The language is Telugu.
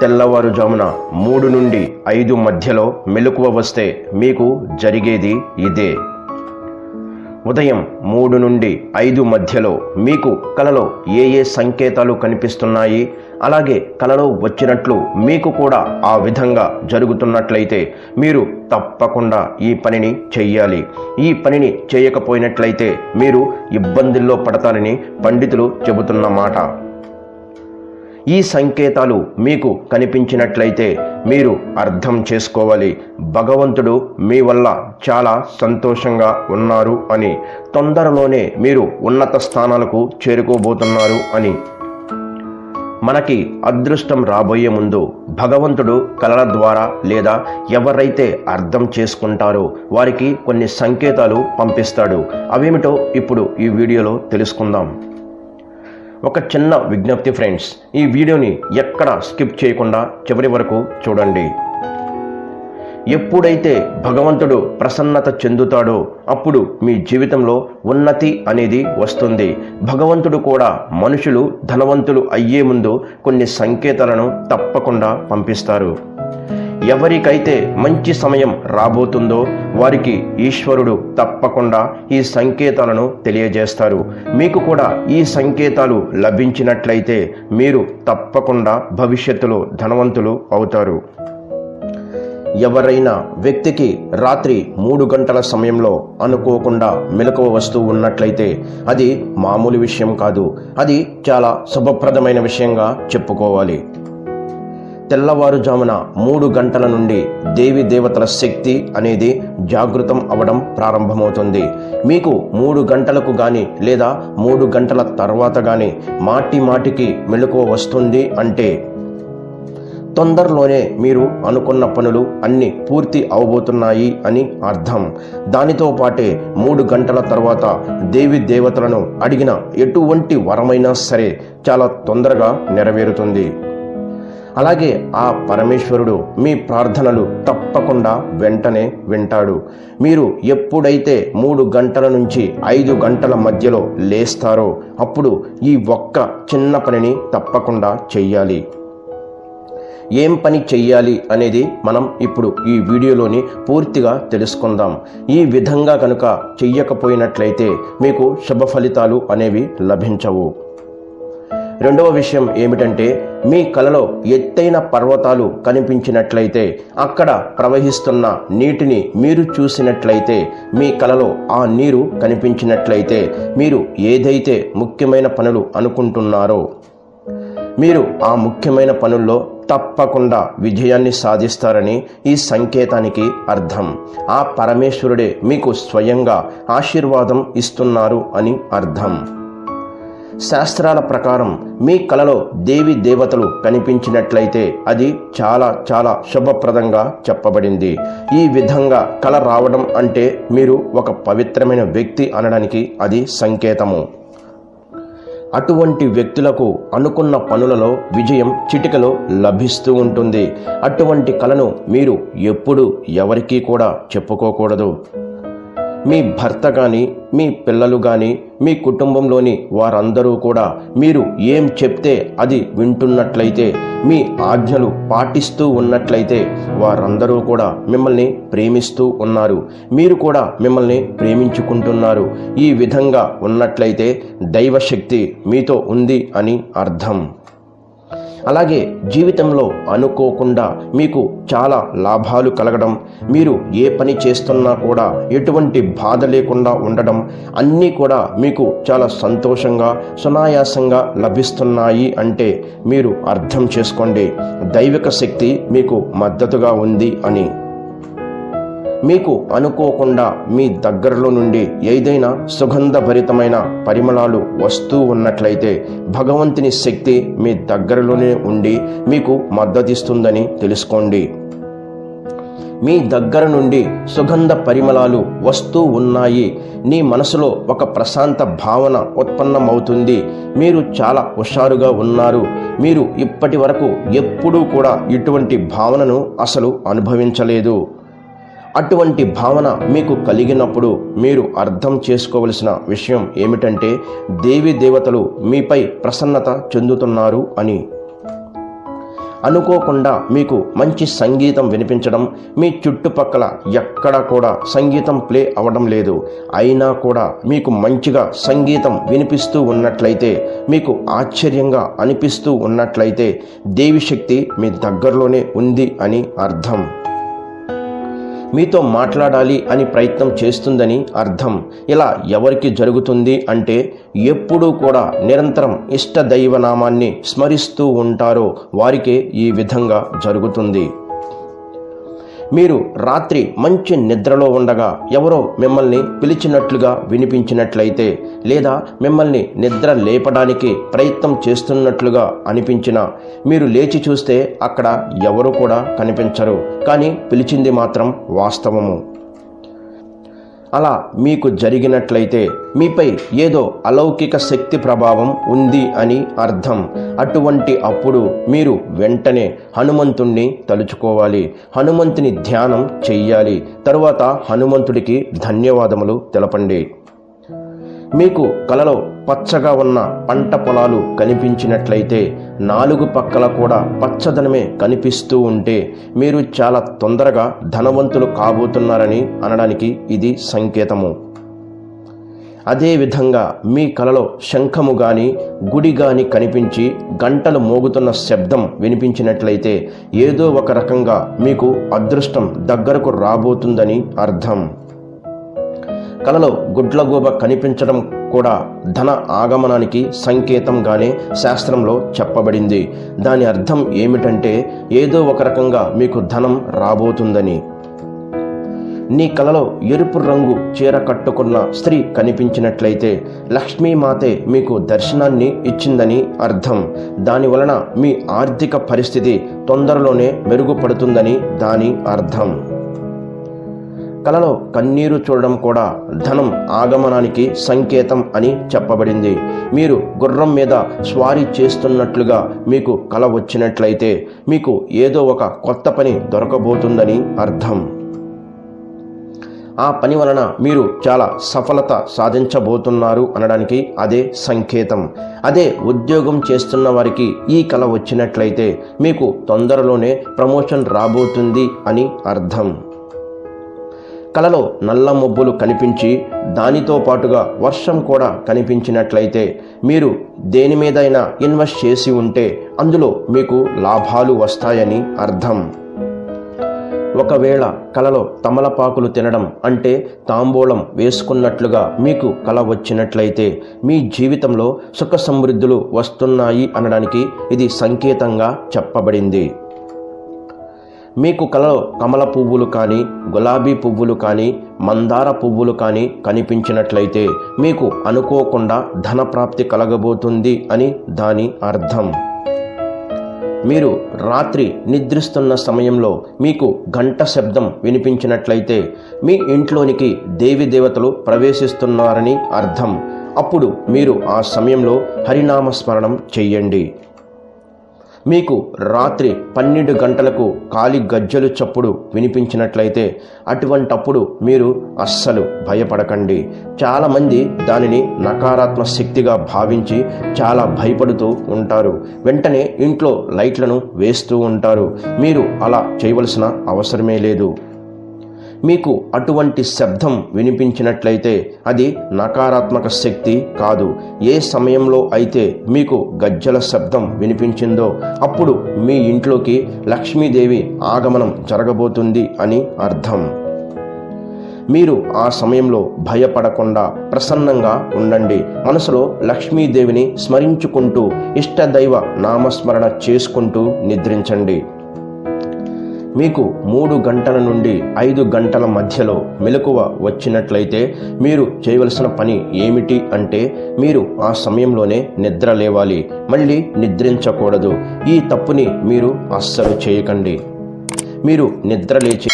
తెల్లవారుజామున మూడు నుండి ఐదు మధ్యలో మెలకువ వస్తే మీకు జరిగేది ఇదే. ఉదయం మూడు నుండి ఐదు మధ్యలో మీకు కలలో ఏ ఏ సంకేతాలు కనిపిస్తున్నాయి? అలాగే కలలో వచ్చినట్లు మీకు కూడా ఆ విధంగా జరుగుతున్నట్లయితే మీరు తప్పకుండా ఈ పనిని చెయ్యాలి. ఈ పనిని చేయకపోయినట్లయితే మీరు ఇబ్బందుల్లో పడతారని పండితులు చెబుతున్న మాట. ఈ సంకేతాలు మీకు కనిపించినట్లయితే మీరు అర్థం చేసుకోవాలి. భగవంతుడు మీ వల్ల చాలా సంతోషంగా ఉన్నారు అని తొందరలోనే మీరు ఉన్నత స్థానాలకు చేరుకోబోతున్నారు అని. మనకి అదృష్టం రాబోయే ముందు భగవంతుడు కళల ద్వారా లేదా ఎవరైతే అర్థం చేసుకుంటారో వారికి కొన్ని సంకేతాలు పంపిస్తాడు. అవేమిటో ఇప్పుడు ఈ వీడియోలో తెలుసుకుందాం. ఒక చిన్న విజ్ఞప్తి ఫ్రెండ్స్ ఈ వీడియోని ఎక్కడ స్కిప్ చేయకుండా చివరి వరకు చూడండి. ఎప్పుడైతే భగవంతుడు ప్రసన్నత చెందుతాడో అప్పుడు మీ జీవితంలో ఉన్నతి అనేది వస్తుంది. భగవంతుడు కూడా మనుషులు ధనవంతులు అయ్యే ముందు కొన్ని సంకేతాలను తప్పకుండా పంపిస్తారు. ఎవరికైతే మంచి సమయం రాబోతుందో వారికి ఈశ్వరుడు తప్పకుండా ఈ సంకేతాలను తెలియజేస్తారు. మీకు కూడా ఈ సంకేతాలు లభించినట్లయితే మీరు తప్పకుండా భవిష్యత్తులో ధనవంతులు అవుతారు. ఎవరైనా వ్యక్తికి రాత్రి మూడు గంటల సమయంలో అనుకోకుండా మెలకువ వస్తూ ఉన్నట్లయితే అది మామూలు విషయం కాదు. అది చాలా శుభప్రదమైన విషయంగా చెప్పుకోవాలి. తెల్లవారుజామున మూడు గంటల నుండి దేవి దేవతల శక్తి అనేది జాగృతం అవడం ప్రారంభమవుతుంది. మీకు మూడు గంటలకు కానీ లేదా మూడు గంటల తర్వాత కానీ మాటి మాటికి మెలకువ వస్తుంది అంటే తొందరలోనే మీరు అనుకున్న పనులు అన్ని పూర్తి అవబోతున్నాయి అని అర్థం. దానితో పాటే మూడు గంటల తర్వాత దేవి దేవతలను అడిగిన ఎటువంటి వరమైనా సరే చాలా తొందరగా నెరవేరుతుంది. అలాగే ఆ పరమేశ్వరుడు మీ ప్రార్థనలు తప్పకుండా వెంటనే వింటాడు. మీరు ఎప్పుడైతే మూడు గంటల నుంచి ఐదు గంటల మధ్యలో లేస్తారో అప్పుడు ఈ ఒక్క చిన్న పనిని తప్పకుండా చెయ్యాలి. ఏం పని చెయ్యాలి అనేది మనం ఇప్పుడు ఈ వీడియోలోని పూర్తిగా తెలుసుకుందాం. ఈ విధంగా కనుక చెయ్యకపోయినట్లయితే మీకు శుభ ఫలితాలు అనేవి లభించవు. రెండవ విషయం ఏమిటంటే మీ కలలో ఎత్తైన పర్వతాలు కనిపించినట్లయితే అక్కడ ప్రవహిస్తున్న నీటిని మీరు చూసినట్లయితే మీ కలలో ఆ నీరు కనిపించినట్లయితే మీరు ఏదైతే ముఖ్యమైన పనులు అనుకుంటున్నారో మీరు ఆ ముఖ్యమైన పనుల్లో తప్పకుండా విజయాన్ని సాధిస్తారని ఈ సంకేతానికి అర్థం. ఆ పరమేశ్వరుడే మీకు స్వయంగా ఆశీర్వాదం ఇస్తున్నారు అని అర్థం. శాస్త్రాల ప్రకారం మీ కలలో దేవి దేవతలు కనిపించినట్లయితే అది చాలా చాలా శుభప్రదంగా చెప్పబడింది. ఈ విధంగా కళ రావడం అంటే మీరు ఒక పవిత్రమైన వ్యక్తి అనడానికి అది సంకేతము. అటువంటి వ్యక్తులకు అనుకున్న పనులలో విజయం చిటికలో లభిస్తూ ఉంటుంది. అటువంటి కళను మీరు ఎప్పుడు ఎవరికీ కూడా చెప్పుకోకూడదు. మీ భర్త కానీ మీ పిల్లలు కానీ మీ కుటుంబంలోని వారందరూ కూడా మీరు ఏం చెప్తే అది వింటున్నట్లయితే మీ ఆజ్ఞలు పాటిస్తూ ఉన్నట్లయితే వారందరూ కూడా మిమ్మల్ని ప్రేమిస్తూ ఉన్నారు. మీరు కూడా మిమ్మల్ని ప్రేమించుకుంటున్నారు. ఈ విధంగా ఉన్నట్లయితే దైవశక్తి మీతో ఉంది అని అర్థం. అలాగే జీవితంలో అనుకోకుండా మీకు చాలా లాభాలు కలగడం మీరు ఏ పని చేస్తున్నా కూడా ఎటువంటి బాధ లేకుండా ఉండడం అన్నీ కూడా మీకు చాలా సంతోషంగా సునాయాసంగా లభిస్తున్నాయి అంటే మీరు అర్థం చేసుకోండి. దైవిక శక్తి మీకు మద్దతుగా ఉంది అని. మీకు అనుకోకుండా మీ దగ్గరలో నుండి ఏదైనా సుగంధభరితమైన పరిమళాలు వస్తూ ఉన్నట్లయితే భగవంతుని శక్తి మీ దగ్గరలోనే ఉండి మీకు మద్దతిస్తుందని తెలుసుకోండి. మీ దగ్గర నుండి సుగంధ పరిమళాలు వస్తూ ఉన్నాయి. నీ మనసులో ఒక ప్రశాంత భావన ఉత్పన్నమవుతుంది. మీరు చాలా హుషారుగా ఉన్నారు. మీరు ఇప్పటి వరకు ఎప్పుడూ కూడా ఇటువంటి భావనను అసలు అనుభవించలేదు. అటువంటి భావన మీకు కలిగినప్పుడు మీరు అర్థం చేసుకోవలసిన విషయం ఏమిటంటే దేవి దేవతలు మీపై ప్రసన్నత చెందుతున్నారు అని. అనుకోకుండా మీకు మంచి సంగీతం వినిపించడం మీ చుట్టుపక్కల ఎక్కడా కూడా సంగీతం ప్లే అవ్వడం లేదు. అయినా కూడా మీకు మంచిగా సంగీతం వినిపిస్తూ ఉన్నట్లయితే మీకు ఆశ్చర్యంగా అనిపిస్తూ ఉన్నట్లయితే దేవి శక్తి మీ దగ్గరలోనే ఉంది అని అర్థం. మీతో మాట్లాడాలి అని ప్రయత్నం చేస్తుందని అర్థం. ఇలా ఎవరికి జరుగుతుంది అంటే ఎప్పుడూ కూడా నిరంతరం ఇష్ట దైవనామాన్ని స్మరిస్తూ ఉంటారో వారికే ఈ విధంగా జరుగుతుంది. మీరు రాత్రి మంచి నిద్రలో ఉండగా ఎవరో మిమ్మల్ని పిలిచినట్లుగా వినిపించినట్లయితే లేదా మిమ్మల్ని నిద్ర లేపడానికి ప్రయత్నం చేస్తున్నట్లుగా అనిపించినా మీరు లేచి చూస్తే అక్కడ ఎవరు కూడా కనిపించరు. కానీ పిలిచింది మాత్రం వాస్తవము. అలా మీకు జరిగినట్లయితే మీపై ఏదో అలౌకిక శక్తి ప్రభావం ఉంది అని అర్థం. అటువంటి అప్పుడు మీరు వెంటనే హనుమంతుణ్ణి తలుచుకోవాలి. హనుమంతుని ధ్యానం చెయ్యాలి. తరువాత హనుమంతుడికి ధన్యవాదములు తెలపండి. మీకు కలలో పచ్చగా ఉన్న పంట పొలాలు కనిపించినట్లయితే నాలుగు పక్కల కూడా పచ్చదనమే కనిపిస్తూ ఉంటే మీరు చాలా తొందరగా ధనవంతులు కాబోతున్నారని అనడానికి ఇది సంకేతము. అదేవిధంగా మీ కలలో శంఖము గాని గుడి గాని కనిపించి గంటలు మోగుతున్న శబ్దం వినిపించినట్లయితే ఏదో ఒక రకంగా మీకు అదృష్టం దగ్గరకు రాబోతుందని అర్థం. కలలో గుడ్లగూబ కనిపించడం కూడా ధన ఆగమనానికి సంకేతంగానే శాస్త్రంలో చెప్పబడింది. దాని అర్థం ఏమిటంటే ఏదో ఒక రకంగా మీకు ధనం రాబోతుందని. నీ కలలో ఎరుపు రంగు చీర కట్టుకున్న స్త్రీ కనిపించినట్లయితే లక్ష్మీమాతే మీకు దర్శనాన్ని ఇచ్చిందని అర్థం. దాని వలన మీ ఆర్థిక పరిస్థితి తొందరలోనే మెరుగుపడుతుందని దాని అర్థం. కలలో కన్నీరు చూడడం కూడా ధనం ఆగమనానికి సంకేతం అని చెప్పబడింది. మీరు గుర్రం మీద స్వారీ చేస్తున్నట్లుగా మీకు కల వచ్చినట్లయితే మీకు ఏదో ఒక కొత్త పని దొరకబోతుందని అర్థం. ఆ పని వలన మీరు చాలా సఫలత సాధించబోతున్నారు అనడానికి అదే సంకేతం. అదే ఉద్యోగం చేస్తున్న వారికి ఈ కళ వచ్చినట్లయితే మీకు తొందరలోనే ప్రమోషన్ రాబోతుంది అని అర్థం. కలలో నల్ల మబ్బులు కనిపించి దానితో పాటుగా వర్షం కూడా కనిపించినట్లయితే మీరు దేని మీదైనా ఇన్వెస్ట్ చేసి ఉంటే అందులో మీకు లాభాలు వస్తాయని అర్థం. ఒకవేళ కలలో తమలపాకులు తినడం అంటే తాంబూలం వేసుకున్నట్లుగా మీకు కల వచ్చినట్లయితే మీ జీవితంలో సుఖ సమృద్ధులు వస్తున్నాయి అనడానికి ఇది సంకేతంగా చెప్పబడింది. మీకు కలలో కమల పువ్వులు కానీ గులాబీ పువ్వులు కానీ మందార పువ్వులు కానీ కనిపించినట్లయితే మీకు అనుకోకుండా ధనప్రాప్తి కలగబోతుంది అని దాని అర్థం. మీరు రాత్రి నిద్రిస్తున్న సమయంలో మీకు గంట శబ్దం వినిపించినట్లయితే మీ ఇంట్లోనికి దేవి దేవతలు ప్రవేశిస్తున్నారని అర్థం. అప్పుడు మీరు ఆ సమయంలో హరినామస్మరణం చెయ్యండి. మీకు రాత్రి పన్నెండు గంటలకు కాలి గజ్జలు చప్పుడు వినిపించినట్లయితే అటువంటప్పుడు మీరు అస్సలు భయపడకండి. చాలామంది దానిని నకారాత్మక శక్తిగా భావించి చాలా భయపడుతూ ఉంటారు. వెంటనే ఇంట్లో లైట్లను వేస్తూ ఉంటారు. మీరు అలా చేయవలసిన అవసరమే లేదు. మీకు అటువంటి శబ్దం వినిపించినట్లయితే అది నకారాత్మక శక్తి కాదు. ఏ సమయంలో అయితే మీకు గజ్జల శబ్దం వినిపించిందో అప్పుడు మీ ఇంట్లోకి లక్ష్మీదేవి ఆగమనం జరగబోతుంది అని అర్థం. మీరు ఆ సమయంలో భయపడకుండా ప్రసన్నంగా ఉండండి. మనసులో లక్ష్మీదేవిని స్మరించుకుంటూ ఇష్టదైవ నామస్మరణ చేసుకుంటూ నిద్రించండి. మీకు మూడు గంటల నుండి ఐదు గంటల మధ్యలో మెలకువ వచ్చినట్లయితే మీరు చేయవలసిన పని ఏమిటి అంటే మీరు ఆ సమయంలోనే నిద్ర లేవాలి మళ్ళీ నిద్రించకూడదు. ఈ తప్పుని మీరు అస్సలు చేయకండి. మీరు నిద్ర లేచి